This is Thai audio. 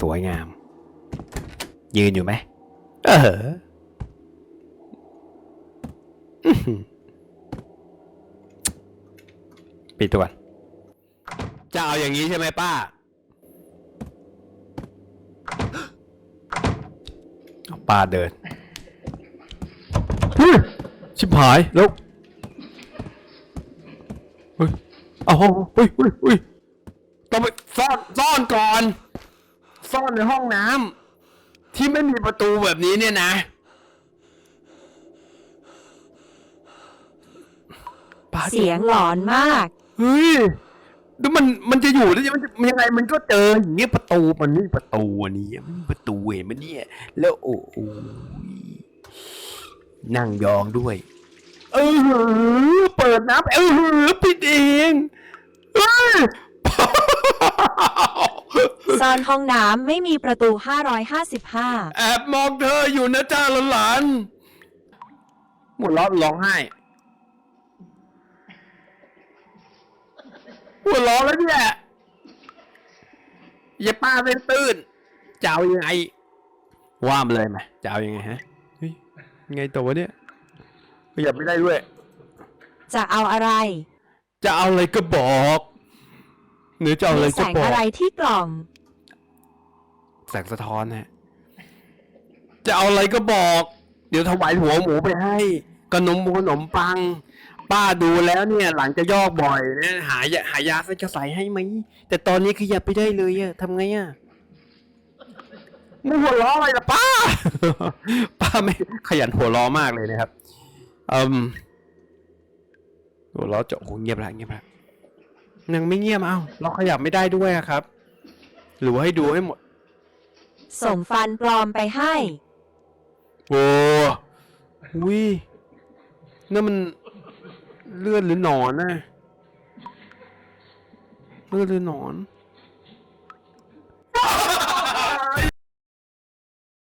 สวยงาม ยืนอยู่ไหมเอออื้อหือปิดตัวก่อนจะเอาอย่างนี้ใช่ไหมป้าเอาป้าเดินเฮ้ยชิบหายแล้วเฮ้ยเอาเฮ้ยเฮ้ยเฮ้ยเฮ้ยต้องไปซ่อนซ่อนก่อน ซ่อนในห้องน้ำที่ไม่มีประตูแบบนี้เนี่ยนะป้าเสียงหลอนมาก เฮ้ยแล้วมันมันจะอยู่แล้วมันจะมันยังไงมันก็เจออย่างเงี้ยประตูมันไม่มีประตูอันนี้มันมีประตูเห็นไหมันเนี่ย แล้วโอ้โหนั่งยองด้วย เออเปิดน้ำเออปิดเองเฮ้ย ซ่ อนห้องน้ำไม่มีประตู 555 แอบมองเธออยู่นะจ้าหลานๆหมดล้อร้องไห้หัวเร้องแล้วเนี่ยอย่าป้าเป็นตื้นจะเอายังไงว่ามาเลยไหมจะเอายังไงฮะเฮ้ยไงตัวเนี่ยขยับไม่ได้ด้วย จะเอาอะไร จะเอาอะไรก็บอก หรือจะเอาอะไรมีแสก็งบอก อะไรที่กล่อง แสงสะท้อนฮะ จะเอาอะไรก็บอก เดี๋ยวถวายหัวหมูไปให้ขนมขนมปัง ป้าดูแล้วเนี่ย หลังจะยอกบ่อยเนี่ยหายาหายาซะจะใส่ให้ไหมแต่ตอนนี้ขยับไปได้เลยอะทำไงอะมึงหัวล้ออะไรล่ะป้า ป้าไม่ขยันหัวล้อมากเลยนะครับอืมหัวล้อเจาะโอ้โหเงียบละเงียบละยังไม่เงียบเอ้าเราขยับไม่ได้ด้วยครับ หรือว่าให้ดูให้หมด ส่งฟันปลอมไปให้ โอ้วินั่นมันเลือดหรือหนอนนะเลือดหรือหนอน